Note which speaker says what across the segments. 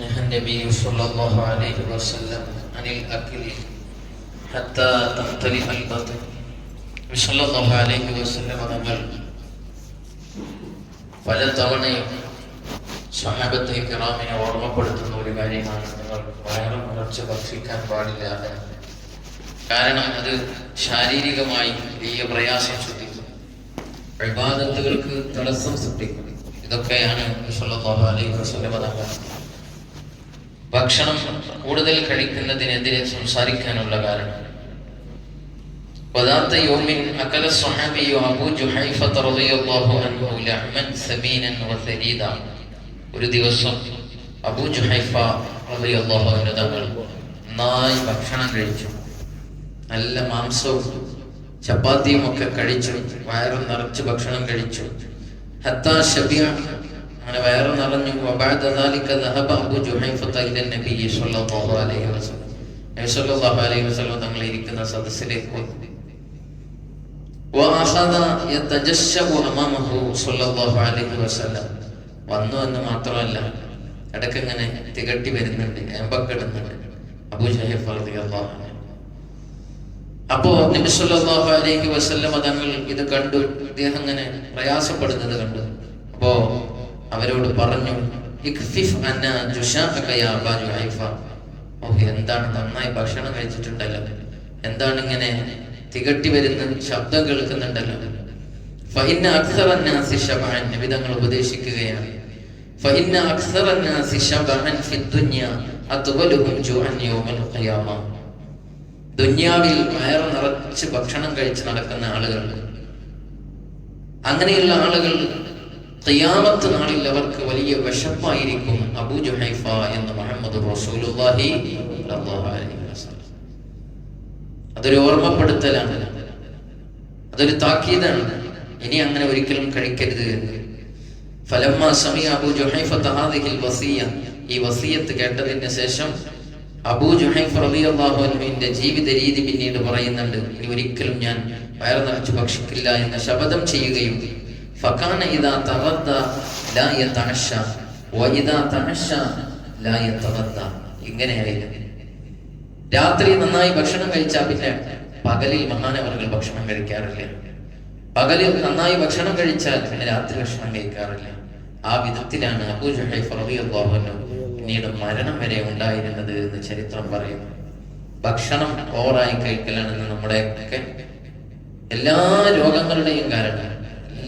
Speaker 1: نهى النبي صلى الله عليه وسلم عن الأكل حتى تمتلئ البطن صلى الله عليه وسلم നമ്മൾ പല തവണയും സഹാബത്തെ കിറാമിനെ ഓർമ്മപ്പെടുത്തുന്ന ഒരു കാര്യമാണ് നിങ്ങൾ വയറ് നിറച്ച് ഭക്ഷിക്കാൻ പാടില്ല എന്ന്. കാരണം അത് ശാരീരികമായി വലിയ പ്രയാസം സൃഷ്ടിക്കും വിവാദത്തുകൾക്ക് തടസ്സം സൃഷ്ടിക്കും ഇതൊക്കെയാണ് സല്ലല്ലാഹു അലൈഹി വസല്ലമ തങ്ങൾ ഭക്ഷണം കൂടുതൽ കഴിക്കുന്നതിനെതിരെ സംസാരിക്കാനുള്ള കാരണം وذات يوم أكل الصحابي أبو جحيفة رضي الله عنه لحما سمينا وثريدا ഒരു ദിവസം അബൂ ജുഹൈഫ റളിയല്ലാഹു അൻഹു തങ്ങൾ നന്നായി ഭക്ഷണം കഴിച്ചു നല്ല മാംസവും ചപ്പാത്തിയും ഒക്കെ കഴിച്ചു വയറും നിറച്ച് ഭക്ഷണം കഴിച്ചു ഹത്താ ശബിയ അങ്ങനെ വയറ് നിറഞ്ഞു അലൈഹി വസല്ലം. തങ്ങൾ ഇരിക്കുന്ന സദസ്സിലേക്ക് പോയി വന്നു എന്ന് മാത്രമല്ല ഇടയ്ക്ക് ഇങ്ങനെ തികട്ടി വരുന്നുണ്ട് ഏമ്പക്കിടുന്നുണ്ട്. അബൂ അപ്പോ അലൈഹി വസല്ലം തങ്ങൾ ഇത് കണ്ടു ഇദ്ദേഹം ഇങ്ങനെ പ്രയാസപ്പെടുന്നത് കണ്ടു. അപ്പോ അവരോട് പറഞ്ഞു എന്താണ് നന്നായി ഭക്ഷണം കഴിച്ചിട്ടുണ്ടല്ലോ. എന്താണ് ഇങ്ങനെ തികട്ടി വരുന്ന ശബ്ദം കേൾക്കുന്നുണ്ടല്ലോ. തങ്ങൾ ഉപദേശിക്കുകയാണ്. ഫഹിന്ന അക്സറ ഷബഹൻ ഫി ദുനിയാവിൽ വയറ് നിറച്ച് ഭക്ഷണം കഴിച്ച് നടക്കുന്ന ആളുകൾ. അങ്ങനെയുള്ള ആളുകൾ ഖിയാമത്ത് നാളിൽ അവർക്ക് വലിയ വിഷപ്പായിരിക്കും അബൂ ജുഹൈഫ എന്ന് മുഹമ്മദ് വസല്ലം. അതൊരു ഓർമ്മപ്പെടുത്തലാണ്. അതൊരു താക്കീതാണ്. ഇനി അങ്ങനെ ഒരിക്കലും കഴിക്കരുത് എന്ന്. ഫലമ്മ സമി അബൂ ജുഹൈഫ തഹാദിഹിൽ വസിയ. ഈ വസിയത്ത് കേട്ടതിന് ശേഷം അബൂ ജുഹൈഫ് റളിയല്ലാഹു അൻഹുവിന്റെ ജീവിത രീതി പിന്നീട് പറയുന്നുണ്ട്. ഇനി ഒരിക്കലും ഞാൻ വയറ് നിറച്ച് ഭക്ഷിക്കില്ല എന്ന് ശപഥം ചെയ്യുകയും ഫകാന ഇദാ തവദ്ദ لا യതഅശ വഇദാ തഅശ ലായ യതവദ്ദ ഇങ്ങനെയായിരുന്നു. രാത്രി നന്നായി ഭക്ഷണം കഴിച്ചാൽ പിന്നെ പകലിൽ മഹാനവർകൾ ഭക്ഷണം കഴിക്കാറില്ല. പകലിൽ നന്നായി ഭക്ഷണം കഴിച്ചാൽ പിന്നെ രാത്രി ഭക്ഷണം കഴിക്കാറില്ല. ആ വിധത്തിലാണ് അബൂ ജുഹൈഫ് അൻഹു പിന്നീട് മരണം വരെ ഉണ്ടായിരുന്നത് എന്ന് ചരിത്രം പറയുന്നു. ഭക്ഷണം ഓവറായി കഴിക്കലാണെന്ന് നമ്മുടെ ഒക്കെ എല്ലാ രോഗങ്ങളുടെയും കാരണം.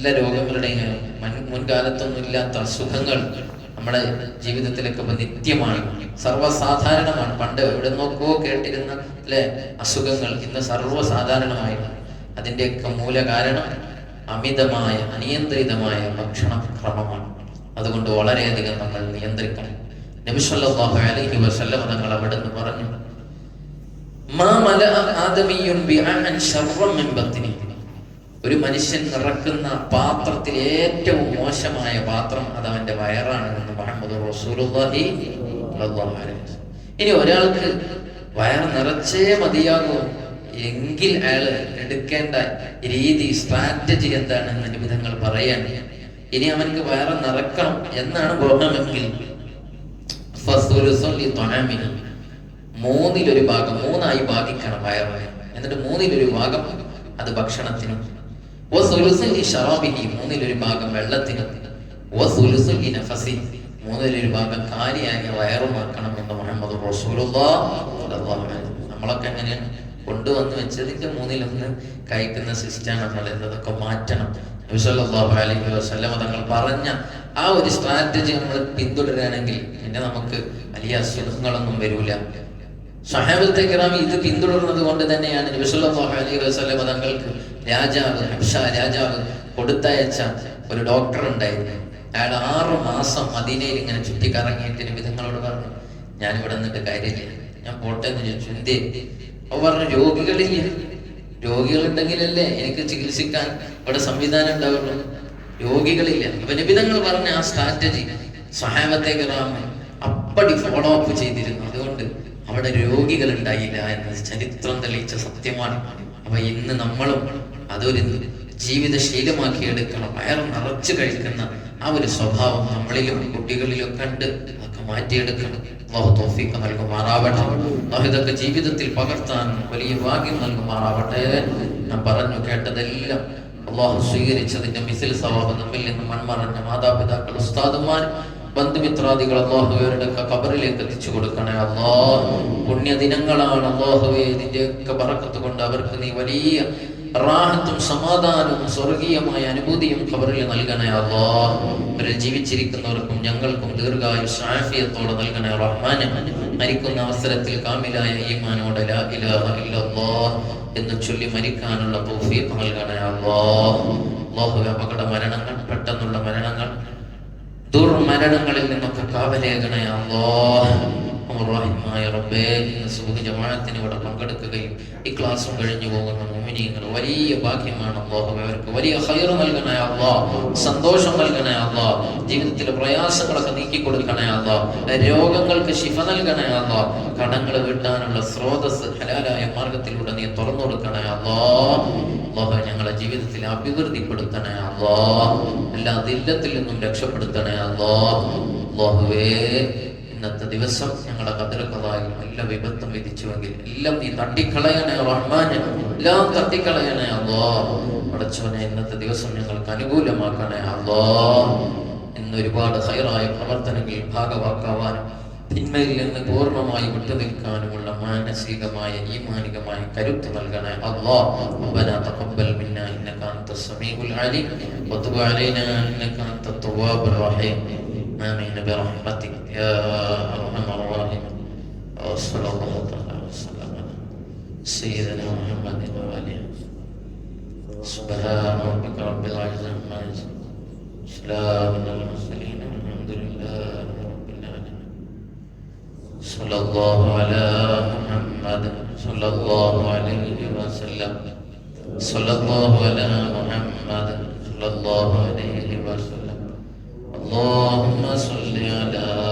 Speaker 1: എല്ലാ രോഗങ്ങളുടെയും മുൻ- മുൻകാലത്തൊന്നും ഇല്ലാത്ത അസുഖങ്ങൾ നമ്മുടെ ജീവിതത്തിലൊക്കെ നിത്യമാണ്. സർവസാധാരണമാണ്. പണ്ട് എവിടെ നോക്കോ കേട്ടിരുന്ന അല്ലെ അസുഖങ്ങൾ ഇന്ന് സർവസാധാരണമായി. അതിന്റെയൊക്കെ മൂല കാരണം അമിതമായ അനിയന്ത്രിതമായ ഭക്ഷണ ക്രമമാണ് അതുകൊണ്ട് വളരെയധികം നമ്മൾ നിയന്ത്രിക്കണം. നബിസ്വല്ലാഹു അലൈഹി വസല്ലം തങ്ങൾ അവിടെ നിന്ന് പറഞ്ഞു മാ മിൻ ആദമിയ്യുൻ ഒരു മനുഷ്യൻ നിറക്കുന്ന പാത്രത്തിൽ ഏറ്റവും മോശമായ പാത്രം അത് അവന്റെ വയറാണ് എന്ന് മുഹമ്മദ് റസൂലുള്ളാഹി ഇനി ഒരാൾക്ക് വയർ നിറച്ചേ മതിയാകൂ എങ്കിൽ അയാൾ എടുക്കേണ്ട രീതി സ്ട്രാറ്റജി എന്താണെന്ന് നിബിധങ്ങൾ പറയാൻ ഇനി അവനക്ക് വയറ് നിറക്കണം എന്നാണ് ലിത്വആമിഹി. മൂന്നിലൊരു ഭാഗം മൂന്നായി ഭാഗിക്കണം വയറ് എന്നിട്ട് മൂന്നിലൊരു ഭാഗം അത് ഭക്ഷണത്തിനും. മൂന്നിലൊരു ഭാഗം വെള്ളത്തിനും. മൂന്നിലൊരു ഭാഗം കാലിയായ വയറുമാക്കണം എന്ന് മുഹമ്മദ്. നമ്മളൊക്കെ എങ്ങനെയാണ് കൊണ്ടുവന്ന് വെച്ചതിന്റെ മൂന്നിലൊന്ന് കഴിക്കുന്ന സിസ്റ്റാണ് നമ്മൾ അതൊക്കെ മാറ്റണം അലൈഹി വസല്ലം തങ്ങൾ പറഞ്ഞ ആ ഒരു സ്ട്രാറ്റജി നമ്മൾ പിന്തുടരുകയാണെങ്കിൽ പിന്നെ നമുക്ക് വലിയ അസുഖങ്ങളൊന്നും വരൂല സഹാബത്തെ ഇത് പിന്തുടർന്നത് കൊണ്ട് തന്നെയാണ് സല്ലല്ലാഹു അലൈഹി വസല്ലം തങ്ങൾക്ക് രാജാവ് ഹബ്ഷ രാജാവ് കൊടുത്തയച്ച ഒരു ഡോക്ടർ ഉണ്ടായിരുന്നു. അയാൾ ആറ് മാസം മദീനയിൽ ഇങ്ങനെ ചുറ്റിക്കറങ്ങിയിട്ട് വിധങ്ങളോട് പറഞ്ഞു ഞാൻ ഇവിടെ നിന്നിട്ട് കാര്യമില്ല. ഞാൻ പോട്ടെ എന്ന് ചോദിച്ചു എന്തേ അപ്പൊ പറഞ്ഞു രോഗികളില്ല. രോഗികളുണ്ടെങ്കിലല്ലേ എനിക്ക് ചികിത്സിക്കാൻ ഇവിടെ സംവിധാനം ഉണ്ടാവുള്ളൂ. രോഗികളില്ല. ഇപ്പൊ നിബിധങ്ങൾ പറഞ്ഞ ആ സ്ട്രാറ്റജി സഹാബത്തെ കിറാമ അപ്പടി ഫോളോ അപ്പ് ചെയ്തിരുന്നു. അതുകൊണ്ട് അവിടെ രോഗികൾ ഉണ്ടായില്ല എന്നത് ചരിത്രം തെളിയിച്ച സത്യമാണ്. അപ്പൊ ഇന്ന് നമ്മളും അതൊരു ജീവിത ശീലമാക്കി എടുക്കണം വയറ് നിറച്ച് കഴിക്കുന്ന ആ ഒരു സ്വഭാവം നമ്മളിലും കുട്ടികളിലും ഒക്കെ ഉണ്ട് അതൊക്കെ മാറ്റിയെടുക്കണം. അള്ളാഹു നൽകുമാറാവട്ടെ. അള്ളാഹു ജീവിതത്തിൽ പകർത്താൻ വലിയ ഭാഗ്യം നൽകുമാറാവട്ടെ. ഞാൻ പറഞ്ഞു കേട്ടതെല്ലാം അള്ളാഹു സ്വീകരിച്ചതിന്റെ മിസിൽ സവാബ് നമ്മിൽ നിന്ന് മൺമറഞ്ഞ മാതാപിതാക്കൾ ഉസ്താദുമാർ ബന്ധുമിത്രാദികൾ അള്ളാഹുവരുടെ കബറിലേക്ക് എത്തിച്ചു കൊടുക്കണേ അള്ളാ പുണ്യദിനങ്ങളാണ് അള്ളാഹുവെ ഇതിന്റെയൊക്കെ പറക്കത്ത് കൊണ്ട് അവർക്ക് നീ വലിയ റാഹത്തും സമാധാനവും സ്വർഗീയമായ അനുഭൂതിയും ഖബറിൽ നൽകണേ അള്ളാ. അവരിൽ ജീവിച്ചിരിക്കുന്നവർക്കും ഞങ്ങൾക്കും ദീർഘായു ഷാഫിയത്തോടെ നൽകണേ റഹ്മാനെ. മരിക്കുന്ന അവസരത്തിൽ കാമിലായ ഈമാനോടെ ഇലാഹ എന്ന് ചൊല്ലി മരിക്കാനുള്ള തൗഫീഖ് നൽകണേ അല്ലാഹുവേ അപകട മരണങ്ങൾ പെട്ടെന്നുള്ള മരണങ്ങൾ ദുർമരണങ്ങളിൽ നിന്നൊക്കെ കാവലേകണേ അല്ലാഹ്. റഹ്മായ റബ്ബേ ഇന്ന് സുബഹ് ജമാഅത്തിന് ഇവിടെ പങ്കെടുക്കുകയും ഈ ക്ലാസ്സും കഴിഞ്ഞു പോകുന്ന മുഅ്മിനീങ്ങൾ വലിയ ഭാഗ്യമാണ് അല്ലാഹു അവർക്ക് വലിയ ഖൈറ നൽകണേ അല്ലാഹ് സന്തോഷം നൽകണേ അല്ലാഹ് ജീവിതത്തിലെ പ്രയാസങ്ങളൊക്കെ നീക്കി കൊടുക്കണേ അല്ലാഹ് രോഗങ്ങൾക്ക് ശിഫ നൽകണേ അല്ലാഹ് കടങ്ങൾ വീട്ടാനുള്ള സ്രോതസ് ഹലാലായ മാർഗത്തിലൂടെ നീ തുറന്നു കൊടുക്കണേ അള്ളാ അല്ലാഹു ഞങ്ങളെ ജീവിതത്തിൽ അഭിവൃദ്ധിപ്പെടുത്തണേ അള്ളാ എല്ലാ ദില്ലത്തിൽ നിന്നും രക്ഷപ്പെടുത്തണേ അള്ളാ അല്ലാഹുവേ ഇന്നത്തെ ദിവസം ഞങ്ങളുടെ കതിരക്കതായി എല്ലാ വിപത്തും വിധിച്ചുവെങ്കിൽ എല്ലാം നീ തട്ടിക്കളയണേ റഹ്മാനെ എല്ലാം തട്ടിക്കളയണേ അല്ലോ അടച്ചവനെ ഇന്നത്തെ ദിവസം ഞങ്ങൾക്ക് അനുകൂലമാക്കണേ അല്ലോ ഇന്ന് ഒരുപാട് ഹൈറായ പ്രവർത്തനങ്ങളിൽ ഭാഗവാക്കാവാനും തിന്മയിൽ നിന്ന് പൂർണ്ണമായി വിട്ടുനിൽക്കാനുമുള്ള മാനസികമായ ഈമാനികമായ കരുത്ത് നൽകണേ അല്ലാ ربنا تقبل منا انك انت السميع العليم وتب علينا انك انت التواب الرحيم آمين برحمتك يا أرحم الراحمين. وصلى الله تعالى وسلم على سيدنا محمد وآله. سبحان ربك رب العزة عما يصفون. سلام على المرسلين الحمد لله رب العالمين. صلى الله على محمد صلى الله عليه وسلم. صلى الله على محمد صلى الله عليه وسلم. the